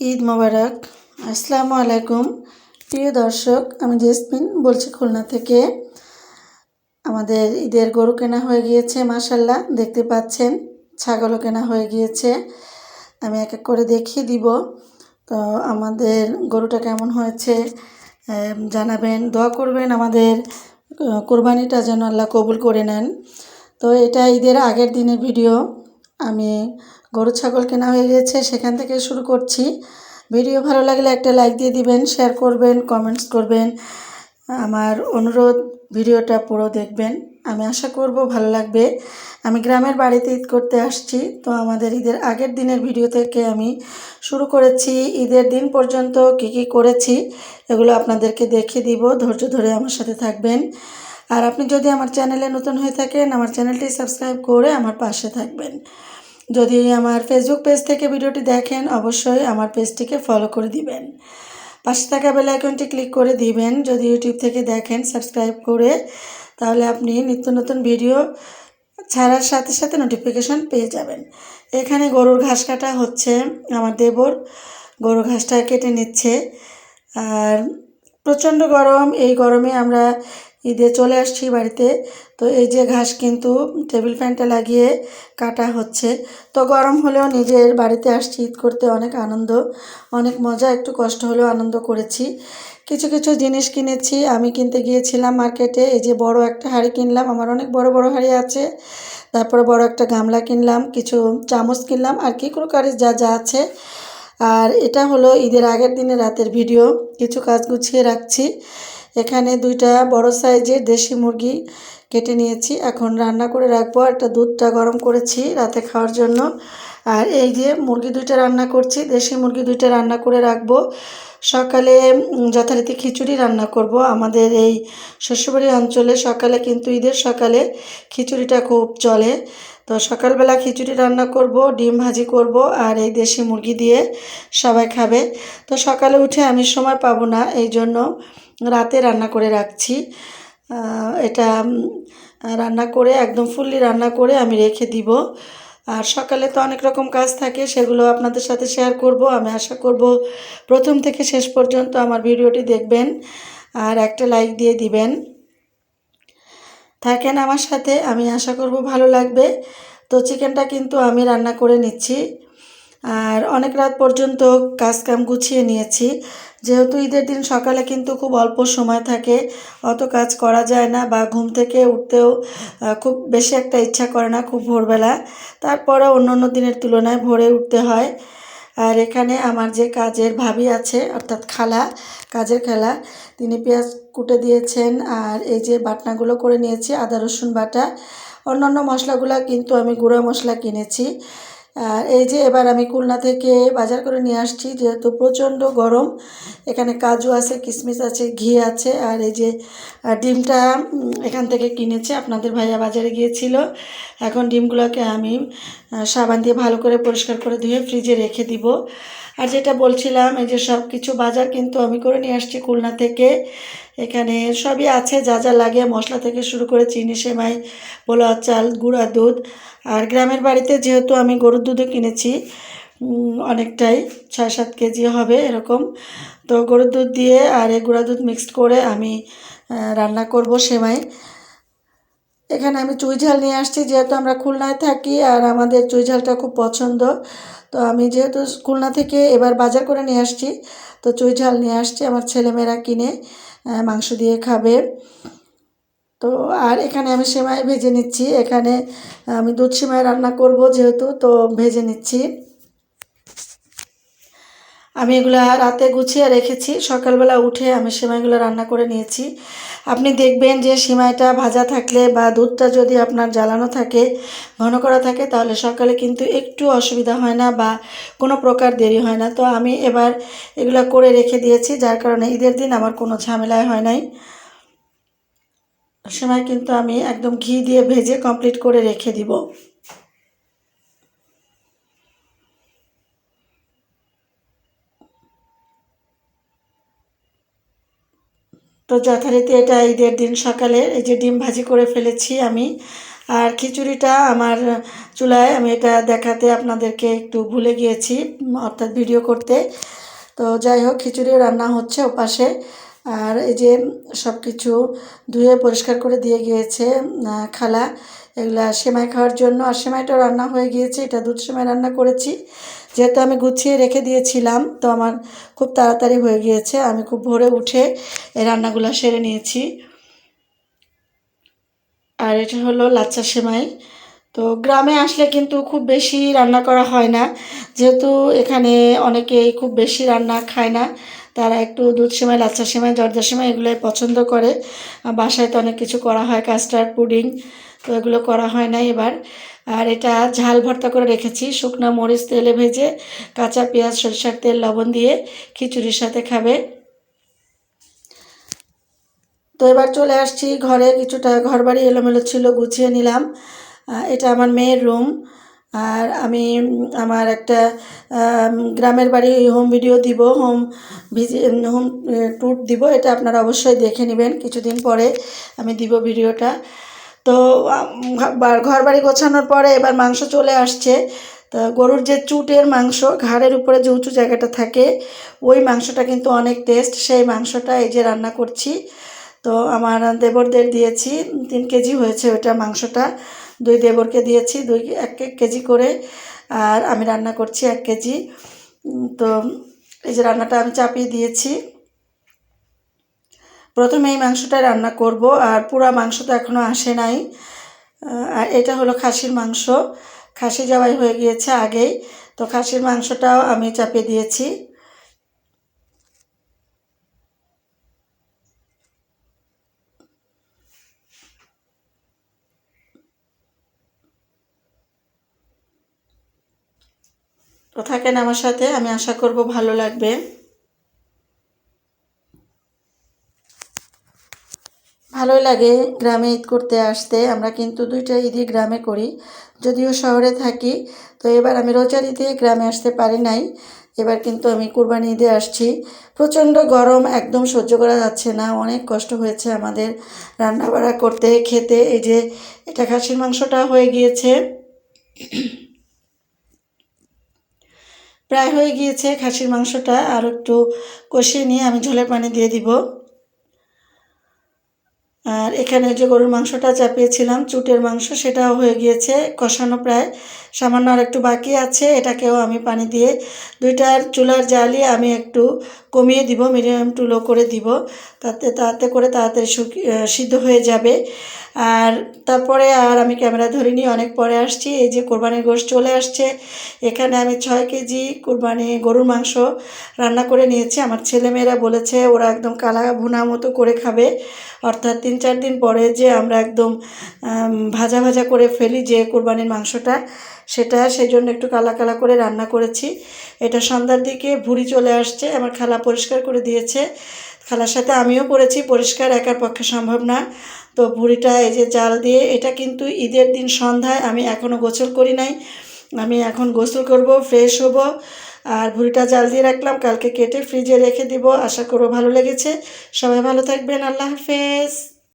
ঈদ মোবারক। আসসালামু আলাইকুম। প্রিয় দর্শক, আমি জেসমিন বলছি খুলনা থেকে। আমাদের ঈদের গরু কেনা হয়ে গিয়েছে মাসাল্লাহ দেখতে পাচ্ছেন, ছাগলও কেনা হয়ে গিয়েছে। আমি এক এক করে দেখিয়ে দিব। তো আমাদের গরুটা কেমন হয়েছে জানাবেন। দোয়া করবেন আমাদের কোরবানিটা যেন আল্লাহ কবুল করে নেন। তো এটা ঈদের আগের দিনের ভিডিও। আমি গরু, ছাগল কেনা হয়ে গেছে, সেখান থেকে শুরু করছি। ভিডিও ভালো লাগলে একটা লাইক দিয়ে দিবেন, শেয়ার করবেন কমেন্টস করবেন। আমার অনুরোধ, ভিডিওটা পুরো দেখবেন। আমি আশা করব ভালো লাগবে। আমি গ্রামের বাড়িতে ঈদ করতে আসছি, তো আমাদের ঈদের আগের দিনের ভিডিও থেকে আমি শুরু করেছি। ঈদের দিন পর্যন্ত কি কি করেছি, এগুলো আপনাদেরকে দেখিয়ে দিব। ধৈর্য ধরে আমার সাথে থাকবেন। আর আপনি যদি আমার চ্যানেলে নতুন হয়ে থাকেন, আমার চ্যানেলটি সাবস্ক্রাইব করে আমার পাশে থাকবেন। যদি আমার ফেসবুক পেজ থেকে ভিডিওটি দেখেন, অবশ্যই আমার পেজটিকে ফলো করে দিবেন। পাশে থাকা বেল আইকনটি ক্লিক করে দিবেন। যদি ইউটিউব থেকে দেখেন সাবস্ক্রাইব করে, তাহলে আপনি নিত্য নতুন ভিডিও ছাড়ার সাথে সাথে নোটিফিকেশন পেয়ে যাবেন। এখানে গরুর ঘাস কাটা হচ্ছে। আমার দেবর গরুর ঘাসটা কেটে নিচ্ছে। আর প্রচণ্ড গরম। এই গরমে আমরা ঈদে চলে আসছি বাড়িতে। তো এই যে ঘাস কিন্তু টেবিল ফ্যানটা লাগিয়ে কাটা হচ্ছে। তো গরম হলেও নিজের বাড়িতে আসছি, ঈদ করতে অনেক আনন্দ, অনেক মজা, একটু কষ্ট হলেও আনন্দ করেছি। কিছু কিছু জিনিস কিনেছি, আমি কিনতে গিয়েছিলাম মার্কেটে, এই যে বড় একটা হাঁড়ি কিনলাম, আমার অনেক বড় বড় হাঁড়ি আছে। তারপরে বড় একটা গামলা কিনলাম, কিছু চামচ কিনলাম, আর কি ক্রোকারিস যা যা আছে। আর এটা হলো ঈদের আগের দিনে রাতের ভিডিও, কিছু কাজ গুছিয়ে রাখছি। এখানে দুইটা বড় সাইজের দেশি মুরগি কেটে নিয়েছি। এখন রান্না করে রাখব। একটা দুধটা গরম করেছি রাতে খাওয়ার জন্য। আর এই যে মুরগি দুইটা রান্না করছি, দেশি মুরগি দুইটা রান্না করে রাখব। সকালে যথারীতি খিচুড়ি রান্না করব। আমাদের এই শ্বশুরবাড়ি অঞ্চলে সকালে কিন্তু ঈদের সকালে খিচুড়িটা খুব চলে। তো সকালবেলা খিচুড়ি রান্না করব, ডিম ভাজি করব আর এই দেশি মুরগি দিয়ে সবাই খাবে। তো সকালে উঠে আমি সময় পাবো না, এই জন্য রাতে রান্না করে রাখছি। এটা রান্না করে, একদম ফুললি রান্না করে আমি রেখে দিব। আর সকালে তো অনেক রকম কাজ থাকে, সেগুলো আপনাদের সাথে শেয়ার করব। আমি আশা করব প্রথম থেকে শেষ পর্যন্ত আমার ভিডিওটি দেখবেন আর একটা লাইক দিয়ে দিবেন। থাকেন আমার সাথে, আমি আশা করব ভালো লাগবে। তো চিকেনটা কিন্তু আমি রান্না করে নিচ্ছি। আর অনেক রাত পর্যন্ত কাজ কাম গুছিয়ে নিয়েছি। যেহেতু ঈদের দিন সকালে কিন্তু খুব অল্প সময় থাকে, অত কাজ করা যায় না বা ঘুম থেকে উঠতেও খুব বেশি একটা ইচ্ছা করে না খুব ভোরবেলা। তারপরে অন্য অন্য দিনের তুলনায় ভোরে উঠতে হয়। আর এখানে আমার যে কাজের ভাবি আছে, অর্থাৎ খালা, কাজের খালা, তিনি পেঁয়াজ কুটে দিয়েছেন আর এই যে বাটনাগুলো করে নিয়েছি, আদা রসুন বাটা। অন্যান্য মশলাগুলো কিন্তু আমি গুঁড়ো মশলা কিনেছি। আর এই যে এবার আমি কুলনা থেকে বাজার করে নিয়ে আসছি যেহেতু প্রচণ্ড গরম এখানে কাজু আছে কিশমিশ আছে, ঘি আছে, আর এই যে ডিমটা এখান থেকে কিনেছি আপনাদের ভাইয়া বাজারে গিয়েছিল। এখন ডিমগুলোকে আমি সাবান দিয়ে ভালো করে পরিষ্কার করে ধুয়ে ফ্রিজে রেখে দিব। আর যেটা বলছিলাম, এই যে সব কিছু বাজার কিন্তু আমি করে নিয়ে আসছি খুলনা থেকে। এখানে সবই আছে, যা যা লাগে, মশলা থেকে শুরু করে চিনি, সেমাই পোলা চাল, গুঁড়া দুধ। আর গ্রামের বাড়িতে যেহেতু আমি গরুর দুধও কিনেছি অনেকটাই, ছয় সাত কেজি হবে এরকম। তো গরুর দুধ দিয়ে আর এই গুঁড়া দুধ মিক্সড করে আমি রান্না করব সেমাই। এখানে আমি চুই ঝাল নিয়ে আসছি, যেহেতু আমরা খুলনায় থাকি আর আমাদের চুই ঝালটা খুব পছন্দ। তো আমি যেহেতু খুলনা থেকে এবার বাজার করে নিয়ে আসছি, তো চুই ঝাল নিয়ে আসছি আমার ছেলেমেয়েরা কিনে মাংস দিয়ে খাবে। তো আর এখানে আমি সেমাই ভেজে নিচ্ছি। এখানে আমি দুধ সেমাই রান্না করব যেহেতু, তো ভেজে নিচ্ছি। আমি এগুলো রাতে গুছিয়ে রেখেছি। সকালবেলা উঠে আমি সেমাইগুলো রান্না করে নিয়েছি। আপনি দেখবেন যে সেমাইটা ভাজা থাকলে বা দুধটা যদি আপনার জ্বালানো থাকে, ঘন করা থাকে, তাহলে সকালে কিন্তু একটু অসুবিধা হয় না বা কোনো প্রকার দেরি হয় না। তো আমি এবার এগুলো করে রেখে দিয়েছি, যার কারণে ঈদের দিন আমার কোনো ঝামেলায় হয় নাই। সেমাই কিন্তু আমি একদম ঘি দিয়ে ভেজে কমপ্লিট করে রেখে দিব। তো যথারীতি এটা ঈদের দিন সকালে এই যে ডিম ভাজি করে ফেলেছি আমি। আর খিচুড়িটা আমার চুলায় আমি এটা দেখাতে আপনাদেরকে একটু ভুলে গিয়েছি, অর্থাৎ ভিডিও করতে। তো যাই হোক খিচুড়িও রান্না হচ্ছে ওপাশে। আর এই যে সব কিছু ধুয়ে পরিষ্কার করে দিয়ে গিয়েছে খালা। এগুলা সেমাই খাওয়ার জন্য, আর সেমাইটাও রান্না হয়ে গিয়েছে, এটা দুধ সেমাই রান্না করেছি। যেহেতু আমি গুছিয়ে রেখে দিয়েছিলাম, তো আমার খুব তাড়াতাড়ি হয়ে গিয়েছে। আমি খুব ভোরে উঠে এই রান্নাগুলো সেরে নিয়েছি। আর এটা হলো লাচ্চা সেমাই। তো গ্রামে আসলে কিন্তু খুব বেশি রান্না করা হয় না। যেহেতু এখানে অনেকেই খুব বেশি রান্না খায় না। তারা একটু দুধ সেমাই লাচ্চা সেমাই, জর্দা সেমাই এগুলোই পছন্দ করে। বাসায় তো অনেক কিছু করা হয়, কাস্টার্ড, পুডিং, তো এগুলো করা হয় না এবার। আর এটা ঝাল ভর্তা করে রেখেছি, শুকনো মরিচ তেলে ভেজে, কাঁচা পেঁয়াজ, সরিষার তেল, লবণ দিয়ে খিচুড়ির সাথে খাবে। তো এবার চলে আসছি ঘরে, কিছুটা ঘর বাড়ি এলোমেলো ছিল, গুছিয়ে নিলাম। এটা আমার মেয়ের রুম আর আমি আমার একটা গ্রামের বাড়ি হোম ভিডিও দিব হোম ভিজি হোম ট্যুর দিব, এটা আপনারা অবশ্যই দেখে নেবেন কিছুদিন পরে আমি দিব ভিডিওটা। তো ঘর বাড়ি গোছানোর পরে এবার মাংস চলে আসছে। তা গরুর যে চুটের মাংস, ঘাড়ের উপরে যে উঁচু জায়গাটা থাকে, ওই মাংসটা কিন্তু অনেক টেস্ট সেই মাংসটা এই যে রান্না করছি। তো আমার দেবরদের দিয়েছি, তিন কেজি হয়েছে ওটা মাংসটা। দুই দেবরকে দিয়েছি, দুই এক এক কেজি করে। আর আমি রান্না করছি এক কেজি। তো এই যে রান্নাটা আমি চাপিয়ে দিয়েছি। প্রথমে এই মাংসটা রান্না করব, আর পুরা মাংস তো এখনও আসে নাই। আর এটা হলো খাসির মাংস। খাসি জবাই হয়ে গিয়েছে আগেই। তো খাসির মাংসটাও আমি চাপিয়ে দিয়েছি। তো থাকেন আমার সাথে, আমি আশা করব ভালো লাগবে। ভালোই লাগে গ্রামে ঈদ করতে আসতে, আমরা কিন্তু দুইটা ঈদই গ্রামে করি, যদিও শহরে থাকি। তো এবার আমি রোজার ঈদে গ্রামে আসতে পারি নাই, এবার কিন্তু আমি কুরবানি ঈদে আসছি। প্রচণ্ড গরম, একদম সহ্য করা যাচ্ছে না, অনেক কষ্ট হয়েছে আমাদের রান্না বাড়া করতে, খেতে, এই যে এটা খাসির মাংসটা হয়ে গিয়েছে। প্রায় হয়ে গিয়েছে খাসির মাংসটা। আর একটু কষিয়ে নিয়ে আমি ঝোলের পানি দিয়ে দিব। আর এখানে যে গরুর মাংসটা চাপিয়েছিলাম, চুটের মাংস, সেটাও হয়ে গিয়েছে কষানো প্রায়। সামান্য আর একটু বাকি আছে, এটাকেও আমি পানি দিয়ে দুইটার চুলার জ্বালিয়ে আমি একটু কমিয়ে দিব, মিডিয়াম টু লো করে দিব। তাতে তাতে করে তাড়াতাড়ি সিদ্ধ হয়ে যাবে। আর তারপরে আর আমি ক্যামেরা ধরিনি, অনেক পরে আসছি, এই যে কোরবানির গোশ চলে আসছে। এখানে আমি ছয় কেজি কোরবানি গরুর মাংস রান্না করে নিয়েছি। আমার ছেলেমেয়েরা বলেছে, ওরা একদম কালা ভুনা মতো করে খাবে, অর্থাৎ তিন চার দিন পরে যে আমরা একদম ভাজা ভাজা করে ফেলি যে কোরবানির মাংসটা, সেটা সেই জন্য একটু কালা কালা করে রান্না করেছি। এটা সন্ধ্যার দিকে ভুড়ি চলে আসছে, আমার খালা পরিষ্কার করে দিয়েছে। খালার সাথে আমিও করেছি পরিষ্কার একার পক্ষে সম্ভব না। তো ভুড়িটা এই যে জাল দিয়ে, এটা কিন্তু ঈদের দিন সন্ধ্যায় আমি এখনও গোসল করি নাই। আমি এখন গোসল করব, ফ্রেশ হব। আর ভুড়িটা জাল দিয়ে রাখলাম, কালকে কেটে ফ্রিজে রেখে দিব। আশা করব ভালো লেগেছে। সবাই ভালো থাকবেন, আল্লাহ হাফেজ।